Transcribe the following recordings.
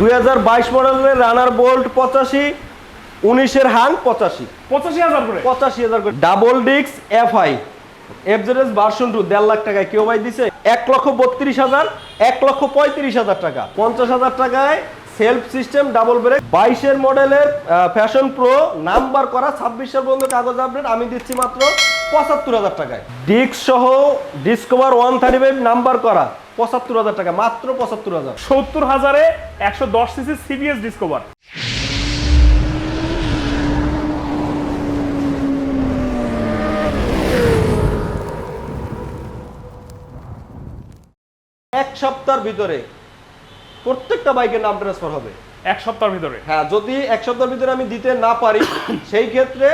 দুই হাজার বাইশ মডেলের রানার বোল্ট পঁচাশি উনিশের হাং পঁচাশি। পঁচাশি হাজার করে? পঁচাশি হাজার করে। ডাবল ডিক্স F I FZS version two দেড় লাখ টাকায় কেউ ভাই দিছে? এক লক্ষ বত্রিশ হাজার এক লক্ষ পঁয়ত্রিশ হাজার টাকা। পঞ্চাশ হাজার টাকায় সেলফ সিস্টেম ডাবল ব্রেক বাইশের মডেলের ফ্যাশন প্রো নাম্বার করা ছাব্বিশ সাল পর্যন্ত কাগজ আপডেট আমি দিচ্ছি মাত্র পঁচাত্তর হাজার টাকায়। ডিক্স সহ Discover one thirty five number করা। পঁচাত্তর হাজার টাকা মাত্র পঁচাত্তর হাজার। সত্তর হাজারে একশো দশ সিসি সিবিএস ডিসকভার। এক সপ্তাহের ভিতরে প্রত্যেকটা বাইকের নাম ট্রান্সফার হবে। এক সপ্তাহের ভিতরে? হ্যাঁ যদি এক সপ্তাহের ভিতরে আমি দিতে না পারি সেই ক্ষেত্রে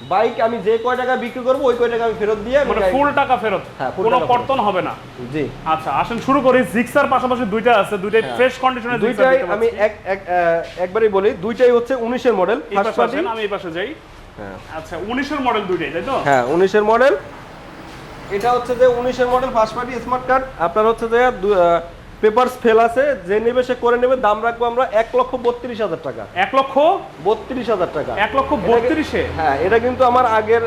বাইক আমি যে কয় টাকা বিক্রি করব ওই কয় টাকা আমি ফেরত দিয়ে মানে ফুল টাকা ফেরত? হ্যাঁ, কোনো কর্তন হবে না? জি। আচ্ছা আসেন শুরু করি। জিক্সার পাশাপাশি দুইটা আছে দুইটাই হ্যাঁ। ফ্রেশ কন্ডিশনে দুইটাই আমি এক এক একবারই বলি দুইটাই হচ্ছে উনিশের মডেল এই পাশে আসেন, আমি এই পাশে যাই। হ্যাঁ। আচ্ছা উনিশের মডেল দুইটাই তাই তো? হ্যাঁ উনিশের মডেল এটা হচ্ছে যে উনিশের model first party smart card আপনার হচ্ছে যে পেপারস ফেল আছে যে নেবে সে করে নেবে দাম রাখব আমরা এক লক্ষ বত্রিশ হাজার টাকা। এক লক্ষ বত্রিশ হাজার টাকা। এক লক্ষ বত্রিশে? হ্যাঁ এটা কিন্তু আমার আগের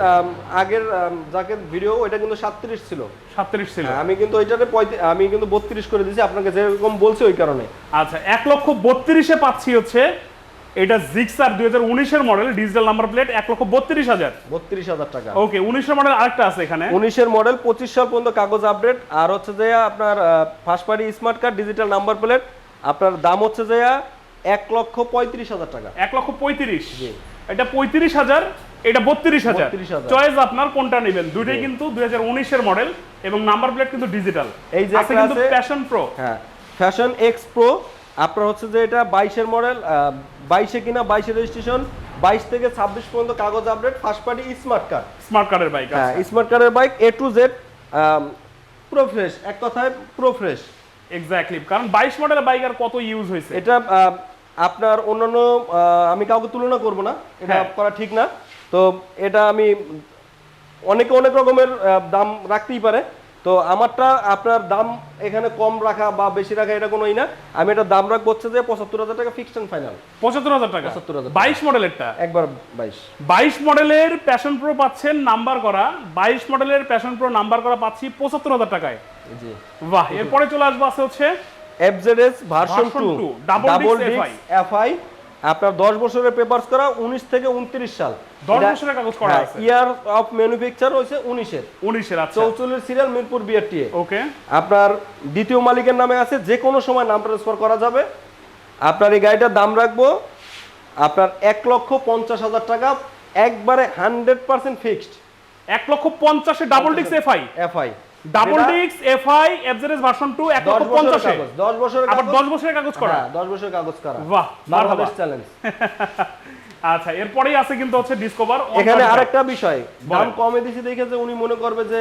আগের যাকে ভিডিও ওইটা কিন্তু সাতত্রিশ ছিল। সাতত্রিশ ছিল। হ্যাঁ, আমি কিন্তু ওইটাতে আমি কিন্তু বত্রিশ করে দিয়েছি আপনাকে যেরকম বলছি ওই কারণে। আচ্ছা এক লক্ষ বত্রিশে পাচ্ছি হচ্ছে এটা জিক্সার দুই হাজার উনিশের মডেল ডিজিটাল নাম্বার প্লেট এক লক্ষ বত্রিশ হাজার। বত্রিশ হাজার টাকা। ওকে উনিশের মডেল আরেকটা আছে এখানে। উনিশের মডেল পঁচিশ সাল পর্যন্ত কাগজ আপডেট আর হচ্ছে যে আপনার first party smart card digital number plate আপনার দাম হচ্ছে যে এক লক্ষ পঁয়ত্রিশ হাজার টাকা। এক লক্ষ পঁয়ত্রিশ। জি। এটা পঁয়ত্রিশ হাজার এটা বত্রিশ হাজার। 32,000 চয়েস আপনার কোনটা নেবেন? দুইটাই কিন্তু দুই হাজার উনিশের মডেল এবং নাম্বার প্লেট কিন্তু ডিজিটাল এই যে আছে কিন্তু প্যাশন প্রো হ্যাঁ ফ্যাশন এক্স প্রো আপনার হচ্ছে যে এটা বাইশের মডেল বাইশে কিনা বাইশে রেজিস্ট্রেশন বাইশ থেকে ছাব্বিশ পর্যন্ত কাগজ update first party smart card smart কার্ডের বাইক হ্যাঁ স্মার্ট কারের বাইক এ টু জেড পুরো ফ্রেশ এক কথায় পুরো ফ্রেশ এক্স্যাক্টলি কারণ বাইশ মডেলের বাইক আর কত ইউজ হয়েছে? এটা আপনার অন্যান্য আমি কাউকে তুলনা করব না এটা হ্যাঁ। করা ঠিক না। তো এটা আমি অনেকে অনেক রকমের দাম রাখতেই পারে। তো আমারটা আপনার দাম এখানে কম রাখা বা বেশি রাখা এটা কোনোই না। আমি এটা দাম রাখব হচ্ছে যে পঁচাত্তর হাজার টাকা ফিক্সড অ্যান্ড ফাইনাল পঁচাত্তর হাজার টাকা? 75,000 বাইশ মডেলেরটা? একবার বাইশ। বাইশ মডেলের প্যাশন প্রো পাচ্ছেন নাম্বার করা। বাইশ মডেলের প্যাশন প্রো নাম্বার করা পাচ্ছি পঁচাত্তর হাজার টাকায়। জি। বাহ এরপরে চলে আসব আছে হচ্ছে FZS version two 2, double disc FI আপনার দশ বছরের পেপারস করা উনিশ থেকে উনত্রিশ সাল। 10 বছরের কাগজ করা আছে। ইয়ার অফ ম্যানুফ্যাকচার হচ্ছে উনিশের। উনিশের আচ্ছা। চৌচল্লিশ সিরিয়াল মিরপুর বিআরটিএ ওকে। আপনার দ্বিতীয় মালিকের নামে আছে যে কোনো সময় নাম ট্রান্সফার করা যাবে। আপনার এই গাড়িটার দাম রাখব আপনার এক লক্ষ পঞ্চাশ হাজার টাকা একবারে হান্ড্রেড পার্সেন্ট ফিক্সড এক লক্ষ পঞ্চাশে ডাবল ডিক্স এফআই এফআই ডাবল ডিক্স এফআই এফজেডএস ভার্সন টু এক দশ লক্ষ বছরের পঞ্চাশে। কাগজ দশ বছরের আবার কাগজ? দশ বছরের কাগজ করা। হ্যাঁ, দশ বছরের কাগজ করা। বাহ বাংলাদেশ চ্যালেঞ্জ আচ্ছা এরপরেই আছে কিন্তু হচ্ছে ডিসকভার এখানে আরেকটা বিষয় দাম কমে দিছি দেখে যে উনি মনে করবে যে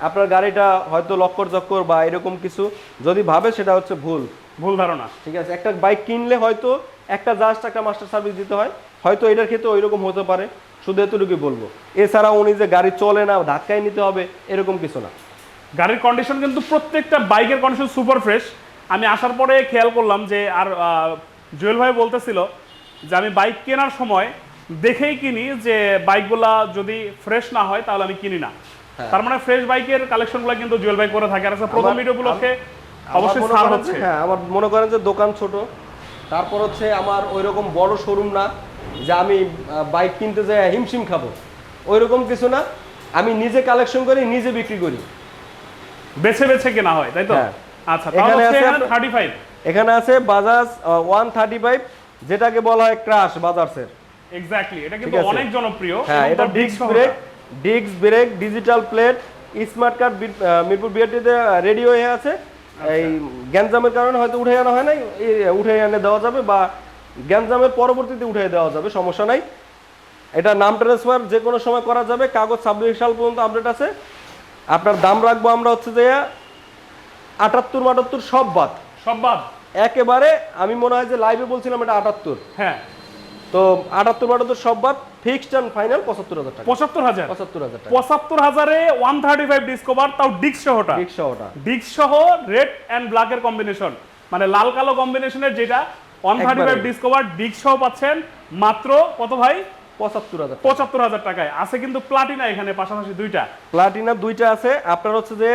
আপনার গাড়িটা হয়তো লক্কর চক্কর বা এরকম কিছু যদি ভাবে সেটা হচ্ছে ভুল। ভুল ধারণা। ঠিক আছে একটা বাইক কিনলে হয়তো একটা জাস্ট একটা মাস্টার সার্ভিস দিতে হয় হয়তো এটার ক্ষেত্রে ওইরকম হতে পারে। শুধু এতটুকুই বলব। এছাড়া উনি যে গাড়ি চলে না ধাক্কায় নিতে হবে এরকম কিছু না। গাড়ির কন্ডিশন কিন্তু প্রত্যেকটা বাইকের কন্ডিশন সুপার ফ্রেশ আমি আসার পরে খেয়াল করলাম যে আর জুয়েল ভাই বলতেছিল যে আমি বাইক কেনার সময় দেখেই কিনি যে বাইকগুলা যদি ফ্রেশ না হয় তাহলে আমি কিনি না। তার মানে ফ্রেশ বাইকের কালেকশনগুলো কিন্তু জুয়েল ভাই করে থাকে। আর আচ্ছা, প্রথম ভিডিও উপলক্ষে অবশ্যই ছাড় হচ্ছে। হ্যাঁ আমার মনে করেন যে দোকান ছোট। তারপর হচ্ছে আমার ওই রকম বড় শোরুম না যে আমি বাইক কিনতে যাই হিমশিম খাব। ওই রকম কিছু না। আমি নিজে কালেকশন করি নিজে বিক্রি করি। বেছে বেছে কেনা হয় তাই তো? হ্যাঁ। আচ্ছা তাহলে আছে এখানে আপনার- থার্টি ফাইভ এখানে আছে বাজাজ ওয়ান থার্টি ফাইভ যেটাকে বলা হয় ক্রাশ বাজাজের এক্স্যাক্টলি এটা কিন্তু অনেক জনপ্রিয়। হ্যাঁ এটা disc brake disc brake digital plate smart card Mirpur বিআরটিতে ready হয়ে আছে। এই গ্যাঞ্জামের কারণে হয়তো উঠে আনা হয় নাই উঠে এনে দেওয়া যাবে বা গ্যাঞ্জামের পরবর্তীতে উঠে দেওয়া যাবে সমস্যা নাই। এটা নাম ট্রান্সফার যে কোনো সময় করা যাবে কাগজ ছাব্বিশ সাল পর্যন্ত আপডেট আছে। আপনার দাম রাখব আমরা হচ্ছে যে আটাত্তর মাটাত্তর সব বাদ। সব বাদ। একেবারে আমি মনে হয় যে লাইভে বলছিলাম এটা আটাত্তর। হ্যাঁ। তো আটাত্তর মাটাত্তর সব বাদ ফিক্সড অ্যান্ড ফাইনাল পঁচাত্তর হাজার টাকা। পঁচাত্তর হাজার। পঁচাত্তর হাজার টাকা। পঁচাত্তর হাজারে ওয়ান থার্টি ফাইভ ডিসকভার তাও ডিস্ক সহটা। রিক্সা ওটা ডিস্ক সহ রেড অ্যান্ড ব্ল্যাকের কম্বিনেশন মানে লাল কালো কম্বিনেশনের যেটা one thirty five. Discover disc সহ পাচ্ছেন। মাত্র কত ভাই? পঁচাত্তর হাজার পঁচাত্তর হাজার টাকায়। আছে কিন্তু প্লাটিনা এখানে পাশাপাশি দুইটা। প্লাটিনা দুইটা আছে। আপনার হচ্ছে যে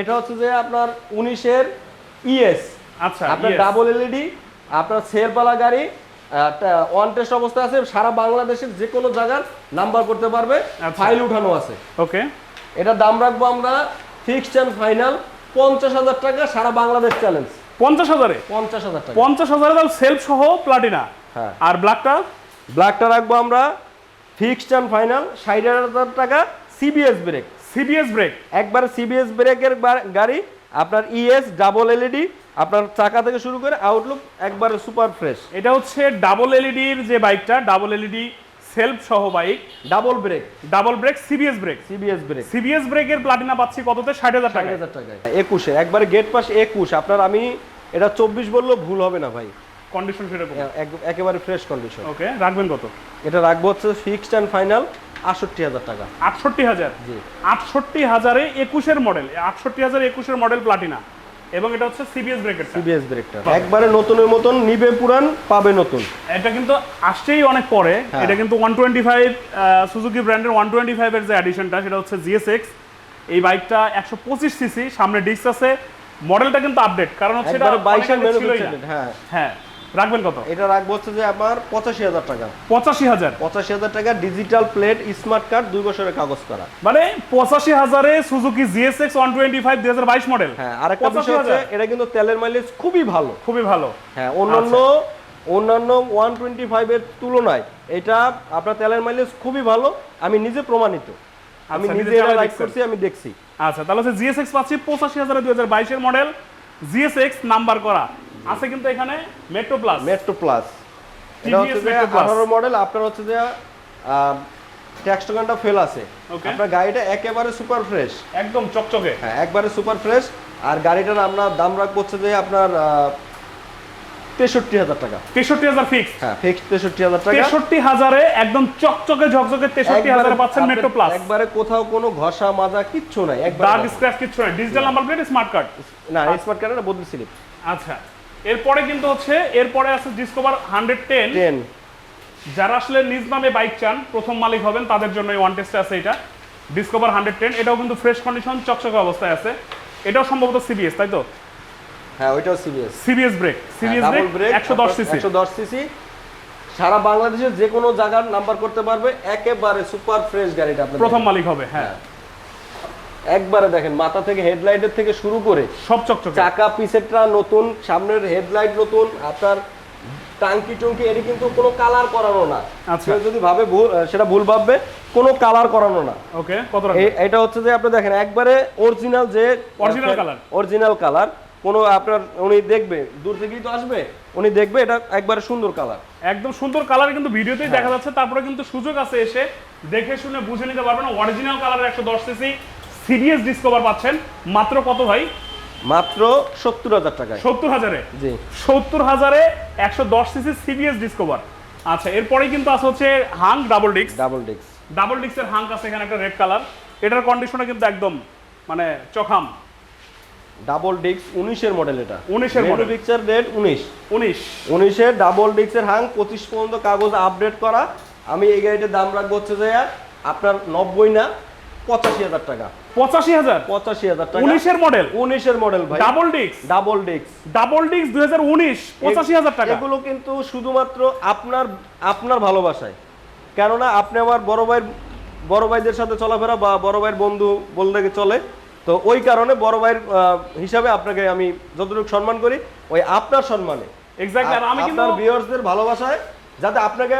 এটা হচ্ছে যে আপনার উনিশের ইএস আচ্ছা আপনার ডাবল এলইডি আপনার সেলপালা গাড়ি ওয়ান টেস্ট অবস্থা আছে। সারা বাংলাদেশের যে কোনো জায়গার নাম্বার করতে পারবে। আচ্ছা। ফাইল উঠানো আছে। ওকে এটা দাম রাখব আমরা ফিক্সড অ্যান্ড ফাইনাল পঞ্চাশ হাজার টাকা সারা বাংলাদেশ চ্যালেঞ্জ পঞ্চাশ হাজারে? পঞ্চাশ হাজার টাকা। পঞ্চাশ হাজারে দাম সেলফ সহ প্লাটিনা হ্যাঁ। আর ব্ল্যাকটা ব্ল্যাকটা রাখব আমরা। ফিক্সড অ্যান্ড ফাইনাল ষাট হাজার টাকা সিবিএস ব্রেক সিবিএস ব্রেক একবার সিবিএস ব্রেকের গাড়ি আপনার ইএস ডাবল এলইডি আপনার চাকা থেকে শুরু করে আউটলুক একবারে সুপার ফ্রেশ এটা হচ্ছে ডাবল এলইডির যে বাইকটা ডাবল এলইডি সেলফ সহ bike. Double brake double brake CBS brake CBS brake CBS ব্রেকের প্লাটিনা পাচ্ছি কততে? ষাট হাজার টাকা হাজার টাকায়। একুশে একবারে গেট পাস একুশ। আপনার আমি এটা চব্বিশ বললেও ভুল হবে না ভাই। কন্ডিশন সেরকম এক- একেবারে ফ্রেশ কন্ডিশন ওকে রাখবেন কত? এটা রাখব হচ্ছে ফিক্সড অ্যান্ড ফাইনাল আটষট্টি হাজার টাকা। আটষট্টি হাজার? জি। আটষট্টি হাজারে একুশের মডেল আটষট্টি হাজার একুশের মডেল প্লাটিনা এবং এটা হচ্ছে সিবিএস সিবিএস ব্রেকটা একবারে নতুনের মতন নিবে পুরান পাবে নতুন। এটা কিন্তু আসছেই অনেক পরে। হ্যাঁ। এটা কিন্তু ওয়ান টোয়েন্টি ফাইভ সুজুকি ব্র্যান্ডের ওয়ান টোয়েন্টি ফাইভের যে অ্যাডিশনটা সেটা হচ্ছে জিএসএক্স এই বাইকটা একশো পঁচিশ সিসি সামনে ডিস্ক আছে। মডেলটা কিন্তু আপডেট কারণ হচ্ছে এটা বাইশের হ্যাঁ। হ্যাঁ। রাখবেন কত? এটা রাখব হচ্ছে যে আমার পঁচাশি হাজার টাকা। পঁচাশি হাজার? পঁচাশি হাজার টাকা ডিজিটাল প্লেট স্মার্ট কার্ড দুই বছরের কাগজ করা। মানে পঁচাশি হাজারে Suzuki GSX one twenty five দুই হাজার বাইশ মডেল হ্যাঁ আরেকটা বিষয় হচ্ছে এটা কিন্তু তেলের মাইলেজ খুবই ভালো। খুবই ভালো। হ্যাঁ অন্যান্য অন্যান্য ওয়ান টোয়েন্টি ফাইভের তুলনায় এটা আপনার তেলের মাইলেজ খুবই ভালো। আমি নিজে প্রমাণিত। আমি আচ্ছা, নিজে নিজে এটা লাইক করছি আমি দেখছি। আচ্ছা তাহলে জিএসএক্স পাচ্ছি পঁচাশি হাজারে দুই হাজার বাইশের মডেল জিএসএক্স নাম্বার করা। আছে কিন্তু এখানে মেট্রো প্লাস মেট্রো প্লাস এটা হচ্ছে যে Metro Plus। আঠারো মডেল আপনার হচ্ছে যে ট্যাক্স টোকেনটা ফেল আছে। আপনার গাড়িটা একেবারে সুপার ফ্রেশ একদম চকচকে। হ্যাঁ একবারে সুপার ফ্রেশ আর গাড়িটার আমরা দাম রাখব হচ্ছে যে আপনার তেষট্টি হাজার টাকা। তেষট্টি হাজার ফিক্স হ্যাঁ ফিক্সড তেষট্টি হাজার টাকা। তেষট্টি হাজারে একদম চকচকে ঝকঝকে তেষট্টি হাজারে পাচ্ছেন মেট্রো প্লাস একবারে কোথাও কোনো ঘষা মাজা কিচ্ছু নাই একবার দাগ স্ক্র্যাচ কিছু নাই। Digital number plate smart card না স্মার্ট কার্ডের বদলি স্লিপ আচ্ছা। এরপরে কিন্তু হচ্ছে এরপরে আছে ডিসকভার হান্ড্রেড টেন যারা আসলে নিজ নামে বাইক চান প্রথম মালিক হবেন তাদের জন্য ওয়ান টেস্টে আছে এটা। ডিসকভার হান্ড্রেড টেন এটাও কিন্তু ফ্রেশ কন্ডিশন চকচকে অবস্থায় আছে। এটাও সম্ভবত সিবিএস তাই তো? হ্যাঁ ওইটাও CBS CBS brake CBS brake brake একশো দশ সিসি একশো দশ সিসি সারা বাংলাদেশের যে কোনো জায়গার নাম্বার করতে পারবে একেবারে সুপার ফ্রেশ গাড়িটা প্রথম মালিক হবে হ্যাঁ। একবারে দেখেন মাথা থেকে হেডলাইটের থেকে শুরু করে সব চকচকে চাকা পিছেরটা নতুন সামনের হেডলাইট নতুন আপনার টাঙ্কি টুঙ্কি এটি কিন্তু কোনো কালার করানো না আচ্ছা। কেউ যদি ভাবে সেটা ভুল ভাববে কোনো কালার করানো না ওকে কত? এই- এটা হচ্ছে যে আপনি দেখেন একবারে অরিজিনাল যে Original colour। অরিজিনাল কালার কোনো আপনার উনি দেখবে দূর থেকেই তো আসবে উনি দেখবে এটা একবারে সুন্দর কালার একদম সুন্দর কালার কিন্তু হ্যাঁ। ভিডিওতেই দেখা যাচ্ছে তারপরে কিন্তু সুযোগ আছে এসে দেখে শুনে বুঝে নিতে পারবেন অরিজিনাল কালারের একশো দশ সিসি সিরিয়াস ডিসকভার পাচ্ছেন। মাত্র কত ভাই? মাত্র সত্তর হাজার টাকায়। সত্তর হাজারে? জি। সত্তর হাজারে একশো দশ সিসি সিবিএস ডিসকভার আচ্ছা এরপরে কিন্তু আছে হচ্ছে হাং ডাবল ডিস্ক ডাবল ডিক্স ডাবল ডিস্কের হাঙ্ক আছে এখানে একটা রেড কালার এটার কন্ডিশনে কিন্তু একদম মানে চখাম। ডাবল ডিক্স উনিশের মডেল এটা। 19 এর model। পিকচার রেট উনিশ। উনিশ। উনিশের ডাবল ডিক্সের হাং পঁচিশ পর্যন্ত কাগজ আপডেট করা। আমি এই গাড়িটার দাম রাখব হচ্ছে যে আপনার নব্বই না পঁচাশি হাজার টাকা। পঁচাশি হাজার? পঁচাশি হাজার টাকা। উনিশের মডেল উনিশের মডেল ভাই। ডাবল ডিস্ক ডাবল ডিক্স ডাবল ডিস্ক দুই হাজার উনিশ পঁচাশি হাজার টাকা। এগুলো কিন্তু শুধুমাত্র আপনার আপনার ভালোবাসায়। কেননা আপনি আমার বড় ভাইয়ের বড় ভাইদের সাথে চলাফেরা বা বড় ভাইয়ের বন্ধু বলতে চলে তো ওই কারণে বড় ভাইয়ের হিসাবে আপনাকে আমি যতটুকু সম্মান করি ওই আপনার সম্মানে। এক্স্যাক্টলি আমি কিন্তু আপনার ভিউয়ার্সদের ভালোবাসায় যাতে আপনাকে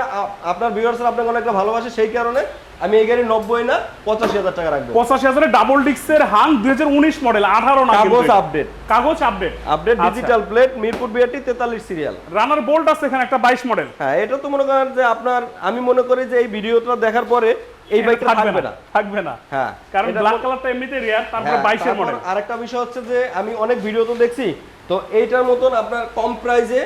আপনার ভিউয়ার্সরা আপনাকে অনেকটা ভালোবাসে সেই কারণে আমি এই গাড়ি নব্বই না পঁচাশি হাজার টাকা রাখব। পঁচাশি হাজারে ডাবল ডিস্কের হাং দুই হাজার উনিশ মডেল আঠারো না কাগজ আপডেট কাগজ update update digital plate Mirpur BRT তেতাল্লিশ সিরিয়াল রানার বোল্ট আছে এখানে একটা বাইশ মডেল হ্যাঁ এটা তো মনে করেন যে আপনার আমি মনে করি যে এই ভিডিওটা দেখার পরে এই বাইকটা থাকবে না থাকবে না। হ্যাঁ। কারণ ব্ল্যাক কালারটা এমনিতে রেয়ার তারপরে বাইশের মডেল আরেকটা বিষয় হচ্ছে যে আমি অনেক ভিডিও তো দেখছি তো এইটার মতন আপনার কম প্রাইজে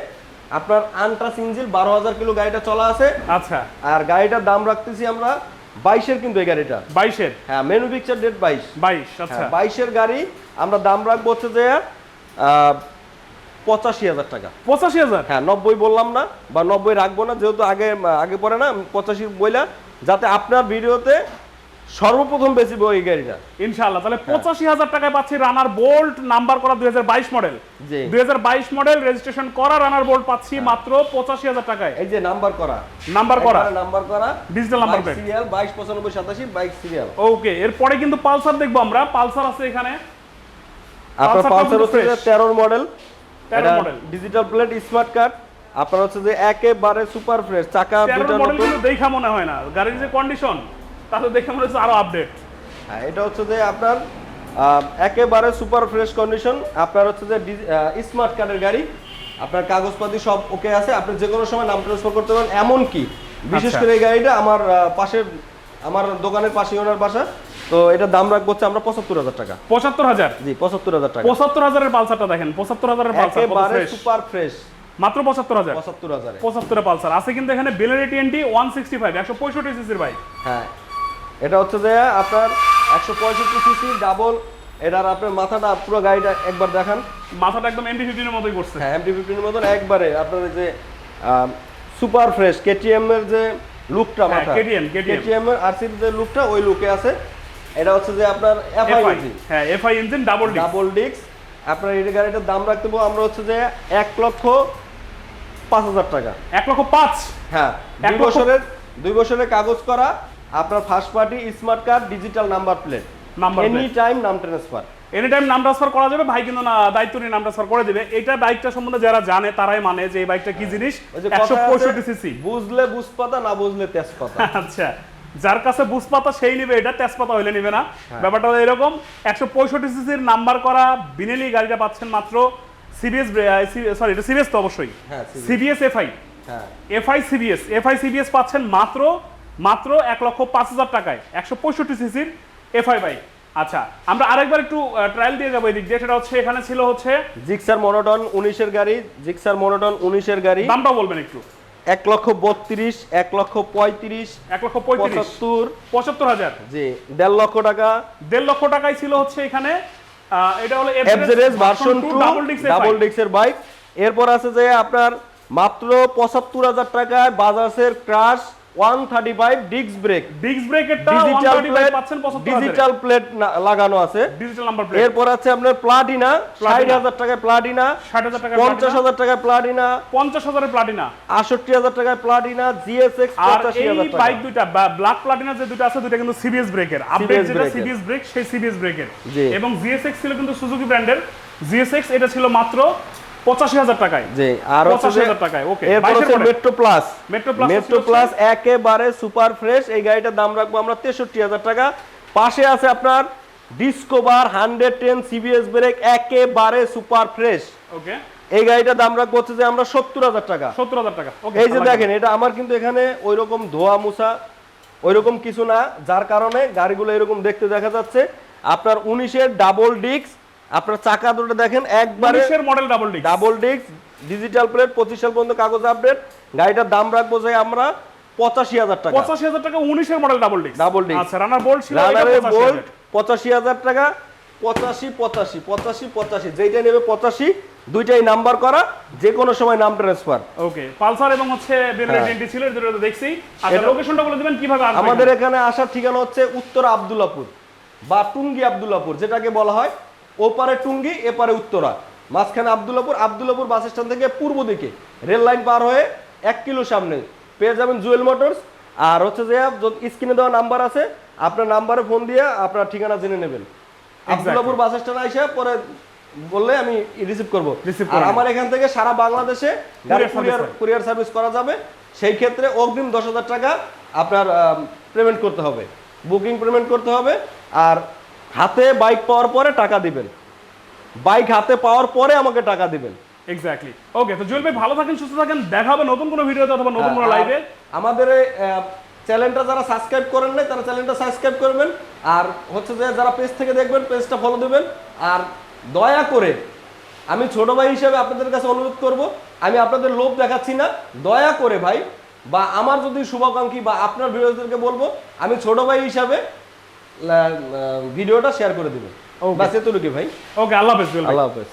আপনার আন্ট্রাস ইঞ্জিল বারো হাজার কিলো গাড়িটা চলা আছে। আচ্ছা। আর গাড়িটার দাম রাখতেছি আমরা বাইশের কিন্তু এই গাড়িটা। বাইশের? হ্যাঁ মেনু পিকচার ডেট বাইশ। বাইশ আচ্ছা। হ্যাঁ বাইশের গাড়ি আমরা দাম রাখব হচ্ছে যে পঁচাশি হাজার টাকা। পঁচাশি হাজার? হ্যাঁ নব্বই বললাম না বা নব্বই রাখব না যেহেতু আগে আগে পরে না পঁচাশি বইলা যাতে আপনার ভিডিওতে সর্বপ্রথম বেশি ওই গাড়িটা। ইনশাআল্লাহ তাহলে পঁচাশি হাজার টাকায় পাচ্ছি রানার বোল্ট নাম্বার করা দুই হাজার বাইশ মডেল জি। দুই হাজার বাইশ মডেল রেজিস্ট্রেশন করা রানার বোল্ট পাচ্ছি মাত্র পঁচাশি হাজার টাকায়। এই যে নাম্বার করা। নাম্বার করা। নাম্বার করা। Digital number plate। সিরিয়াল বাইশ পঁচানব্বই সাতাশি বাইক সিরিয়াল ওকে এরপরে কিন্তু পালসার দেখব আমরা। পালসার আছে এখানে। আপনার পালসার হচ্ছে। তেরোর model 13 model। Digital plate smart card আপনার হচ্ছে যে একেবারে সুপার ফ্রেশ চাকা দুটো মডেল দেখা মনে হয় না। গাড়ির যে কন্ডিশন তাতে দেখে মনে হচ্ছে আরও আপডেট হ্যাঁ এটা হচ্ছে যে আপনার একেবারে সুপার ফ্রেশ কন্ডিশন আপনার হচ্ছে যে স্মার্ট কার্ডের গাড়ি। আপনার কাগজপাতি সব ওকে আছে। আপনি যে কোনো সময় নাম ট্রান্সফার করতে পারেন। এমন কি বিশেষ আচ্ছা। করে এই গাড়িটা আমার পাশে আমার দোকানের পাশে ওনার বাসা। তো এটা দাম রাখব হচ্ছে আমরা পঁচাত্তর হাজার টাকা। পঁচাত্তর হাজার? জি পঁচাত্তর হাজার টাকা। পঁচাত্তর হাজারের পালসারটা দেখেন। পঁচাত্তর হাজারের পালসার একেবারে সুপার ফ্রেশ মাত্র পঁচাত্তর হাজার? পঁচাত্তর হাজারে। পঁচাত্তরের পালসার। আছে কিন্তু এখানে বেলেরি টিএনটি ওয়ান সিক্সটি ফাইভ একশো পঁয়ষট্টি সিসির বাইক হ্যাঁ এটা হচ্ছে যে আপনার একশো পঁয়ষট্টি সিসি ডাবল এটার আপনার মাথাটা পুরো গাড়িটা একবার দেখান। মাথাটা একদম এমটি ফিফটিনের মতোই করছে। হ্যাঁ এমটি ফিফটিনের মতন একবারে আপনার যে সুপার ফ্রেশ কেটিএম এর যে লুকটা মাথা KTM কেটিএম এর আরসির যে লুকটা ওই লুকে আছে। এটা হচ্ছে যে আপনার এফআই এফআই হ্যাঁ FI engine double D double ডিক্স আপনার এই গাড়িটার দাম রাখতে পারব আমরা হচ্ছে যে এক লক্ষ পাঁচ হাজার টাকা। এক লক্ষ পাঁচ। হ্যাঁ এক দুই বছরের দুই বছরের কাগজ করা আপনার first party smart card digital number plate Number any time নাম ট্রান্সফার এনি টাইম নাম ট্রান্সফার করা যাবে ভাই কিন্তু না দায়িত্ব নিয়ে নাম ট্রান্সফার করে দিবে। এটা বাইকটা সম্বন্ধে যারা জানে তারাই মানে যে এই বাইকটা কি জিনিস? ওই যে একশো কথা পঁয়ষট্টি আছে, সিসি বুঝলে বুঝপাতা না বুঝলে তেজপাতা। আচ্ছা যার কাছে বুঝপাতা সেই নিবে এটা তেজপাতা হইলে নিবে না। হ্যাঁ। ব্যাপারটা এরকম একশো পঁয়ষট্টি সিসির নাম্বার করা বিনেলি গাড়িটা পাচ্ছেন মাত্র সিবিএস সরি এটা সিবিএস তো অবশ্যই। হ্যাঁ, সিবিএস এফআই হ্যাঁ। এফআই সিবিএস এফআই সিবিএস পাচ্ছেন মাত্র মাত্র এক লক্ষ পাঁচ হাজার টাকায় একশো পঁয়ষট্টি সিসির এফআই বাইক আচ্ছা আমরা আরেকবার একটু ট্রায়াল দিয়ে যাব এদিক দিয়ে। সেটা হচ্ছে এখানে ছিল হচ্ছে জিক্সার মনোটন উনিশের গাড়ি জিক্সার মনোটন উনিশের গাড়ি। দামটাও বলবেন একটু। এক লক্ষ বত্রিশ এক লক্ষ পঁয়ত্রিশ এক লক্ষ পঁচাত্তর। পঁচাত্তর হাজার। জি দেড় লক্ষ টাকা। দেড় লক্ষ টাকায় ছিল হচ্ছে এখানে আহ, এটা হলো FZS version two double ডিক্সের bike এরপর আছে যে আপনার মাত্র পঁচাত্তর হাজার টাকায় বাজাজের ক্রাশ ওয়ান থার্টি ফাইভ ডিক্স ব্রেক ডিক্স ব্রেকেরটা ডিজিটাল প্লেট পাচ্ছেন পঁচাত্তর হাজার। ডিজিটাল প্লেট লাগানো আছে। ডিজিটাল নাম্বার প্লেট এরপর আছে আপনার প্লাটিনা ষাট হাজার টাকায় প্লাটিনা ষাট হাজার টাকা পঞ্চাশ হাজার টাকায় প্লাটিনা পঞ্চাশ হাজারের প্লাটিনা আটষট্টি হাজার টাকায় প্লাটিনা জিএসএক্স আর পঁচাশি এই বাইক দুইটা ব্ল্যাক প্লাটিনা যে দুটো আছে দুটো কিন্তু সিবিএস ব্রেকের আপডেট যেটা সিবিএস ব্রেক সেই সিবিএস ব্রেকের। এবং জিএসএক্স ছিল কিন্তু সুজুকি ব্র্যান্ডের জিএসএক্স এটা ছিল মাত্র পঁচাশি হাজার টাকায়। জি আর পঁচাশি হাজার টাকায় ওকে এরপর Metro Plus Metro Plus Metro Plus একেবারে সুপার ফ্রেশ এই গাড়িটার দাম রাখব আমরা তেষট্টি হাজার টাকা। পাশে আছে আপনার Discover hundred ten CBS brake একেবারে সুপার ফ্রেশ ওকে এই গাড়িটার দাম রাখব হচ্ছে যে আমরা সত্তর হাজার টাকা। সত্তর হাজার টাকা। ওকে এই যে দেখেন এটা আমার কিন্তু এখানে ওই রকম ধোয়া মুছা ওই রকম কিছু না যার কারণে গাড়িগুলো এরকম দেখতে দেখা যাচ্ছে। আপনার উনিশের ডাবল ডিক্স আপনার চাকা দুটো দেখেন একবারে মডেল ডাবল ডিক্স ডাবল ডিস্ক ডিজিটাল প্লেট পঁচিশ সাল পর্যন্ত কাগজ আপডেট গাড়িটার দাম রাখব যে আমরা পঁচাশি হাজার টাকা। পঁচাশি হাজার টাকা উনিশের মডেল ডাবল ডিক্স Double disc। আচ্ছা রানার বোল্ট রানারের বোল্ট পঁচাশি হাজার। টাকা পঁচাশি পঁচাশি পঁচাশি পঁচাশি। যেইটা নেবে পঁচাশি দুইটাই নাম্বার করা যে কোনো সময় নাম ট্রান্সফার ওকে পালসার এবং হচ্ছে বেলের হ্যাঁ। ছিল তো দেখছি। আচ্ছা লোকেশনটা বলে দিবেন কীভাবে আমাদের এখানে? আসার ঠিকানা হচ্ছে উত্তর আবদুল্লাপুর বা টুঙ্গি আবদুল্লাপুর যেটাকে বলা হয় ওপারে টুঙ্গি এপারে উত্তরা। মাঝখানে আবদুল্লাপুর আবদুল্লাপুর বাস স্ট্যান্ড থেকে পূর্ব দিকে। রেল লাইন পার হয়ে এক কিলো সামনে। পেয়ে যাবেন জুয়েল মোটরস। আর হচ্ছে যে স্ক্রিনে দেওয়া নাম্বার আছে আপনার নাম্বারে ফোন দিয়ে আপনার ঠিকানা জেনে নেবেন। আবদুল্লাপুর বাস স্ট্যান্ড আইসা পরে বললে আমি রিসিভ করব। আর আমার এখান থেকে সারা বাংলাদেশে কুরিয়ার সার্ভিস করা যাবে। সেই ক্ষেত্রে অগ্রিম দশ হাজার টাকা আপনার পেমেন্ট করতে হবে। বুকিং পেমেন্ট করতে হবে। আর হাতে বাইক পাওয়ার পরে টাকা দিবেন। বাইক হাতে পাওয়ার পরে আমাকে টাকা দিবেন। এক্স্যাক্টলি ওকে তো জুয়েল ভাই ভালো থাকেন সুস্থ থাকেন দেখা হবে নতুন কোনো ভিডিওতে অথবা নতুন কোনো লাইভে আমাদের চ্যানেলটা যারা সাবস্ক্রাইব করেন নাই তারা চ্যানেলটা সাবস্ক্রাইব করবেন। আর হচ্ছে যে যারা পেজ থেকে দেখবেন পেজটা ফলো দিবেন। আর দয়া করে আমি ছোট ভাই হিসেবে আপনাদের কাছে অনুরোধ করব আমি আপনাদের লোভ দেখাচ্ছি না। দয়া করে ভাই বা আমার যদি শুভাকাঙ্ক্ষী বা আপনার ভিডিওদেরকে বলব আমি ছোট ভাই হিসাবে ভিডিওটা শেয়ার করে দিবেন। Okay. বাস এতটুকু ভাই। ওকে আল্লাহ হাফেজ আল্লাহ হাফেজ।